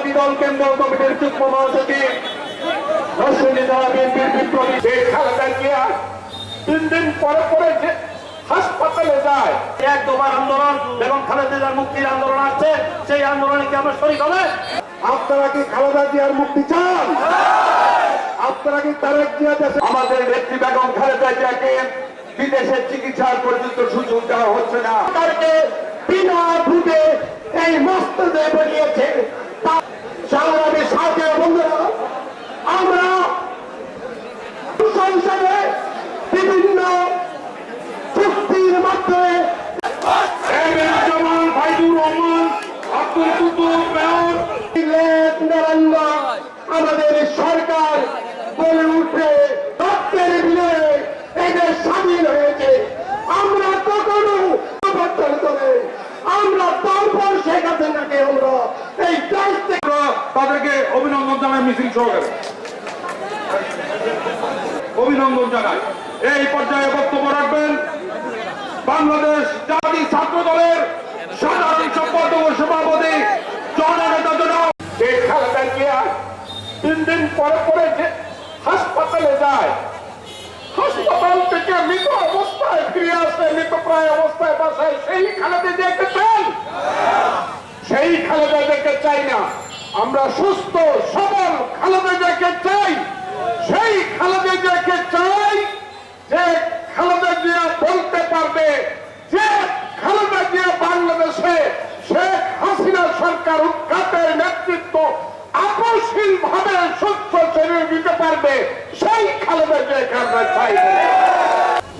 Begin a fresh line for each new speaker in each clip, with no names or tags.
রাষ্ট্রবাদী দল কেন্দ্রীয় কমিটির যুগ্ম মহাসচিব আপনারা কি খালেদা জিয়ার মুক্তি চান? আপনারা কি তারেক জিয়া দেশে আমাদের নেত্রী বেগম খালেদা জিয়াকে বিদেশে চিকিৎসার পর্যন্ত সুযোগ দেওয়া হচ্ছে না। এই মস্তদে বেরিয়েছে তা- সংগ্রামী সাথে বন্ধুরা আমরা সংসদে বিভিন্ন চুক্তির মাধ্যমে আমাদের সরকার বলে উঠে রক্তের বিনয়ে এদের স্বাধীন হয়েছে। আমরা কখনো করে আমরা তারপর শেখ হাসিনাকে আমরা এই দেশ
তাদেরকে অভিনন্দন জানাই মিছিল সহকারে। অভিনন্দন জানাই। এই পর্যায়ে বক্তব্য রাখবেন বাংলাদেশ জাতি ছাত্র দলের সাধারণ সম্পাদক ও সভাপতি জননেতা জনাব।
শেখ খালেদা তিন দিন পরে পরে হাসপাতালে যায়, হাসপাতাল থেকে মৃত অবস্থায় ফিরে আসে, মৃত প্রায় অবস্থায় বাসায়, সেই খালেদা জিয়াকে চাই? সেই খালেদা জিয়াকে চাই না। আমরা সুস্থ, সবল খালেদা জিয়াকে চাই। সেই খালেদা জিয়াকে চাই যে খালেদা জিয়া বলতে পারবে যে খালেদা জিয়া বাংলাদেশে শেখ হাসিনা সরকার উৎখাতের নেতৃত্ব আকস্মিক ভাবে সুস্থ শরীর দিতে পারবে, সেই খালেদা জিয়াকে চাই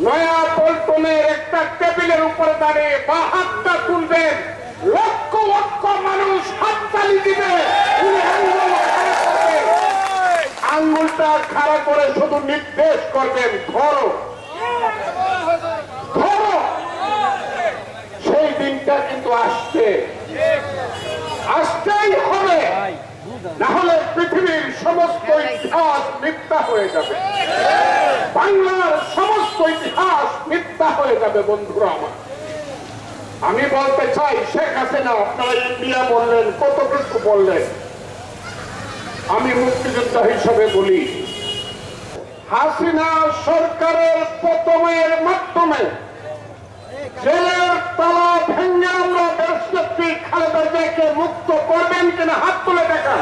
নয়া পল্টনের একটা টেবিলের উপরে দাঁড়িয়ে বা হাতটা তুলবেন লক্ষ লক্ষ মানুষ হাততালি দিবে উনি আঙ্গুল খাড়া করবেন। আঙ্গুলটা খাড়া করে শুধু নির্দেশ করবেন, ধরো। ধরো। সেই দিনটা কিন্তু আসছে আসতেই হবে। না হলে পৃথিবীর সমস্ত ইতিহাস মিথ্যা হয়ে যাবে। বাংলার সমস্ত ইতিহাস মিথ্যা হয়ে যাবে, বন্ধুরা আমার। আমি বলতে চাই, শেখ হাসিনা, আপনারা ইন্ডিয়া বললেন কত কিছু বললেন? আমি মুক্তিযোদ্ধা হিসেবে বলি, হাসিনা সরকারের পতনের মাধ্যমে জেলের তালা ভেঙে আমরা দেশনেত্রী খালেদা মুক্ত করবেন কিনা হাত তুলে দেখান।